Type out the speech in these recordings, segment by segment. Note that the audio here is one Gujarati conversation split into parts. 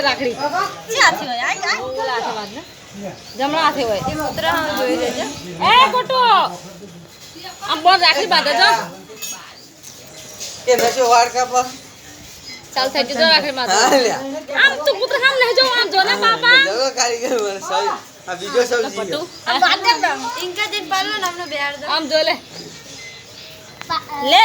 રાખડી જમણા હાથે હોય રાખડી બાંધે જો એ નશો વાળ કાપા ચાલ થઈ ગયું રાખડી બાંધે આમ તું પુત્ર આમ લેજો આમ જો ને બાપા જગો કારીગર જો લે લે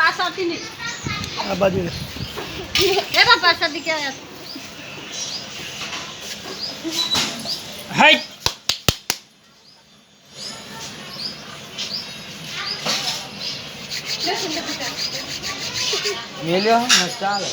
પાછળથી નહીં આ બાજુ લે. એમાં પાછળથી ક્યાં હાઈ મેલ્યો ને ચાલે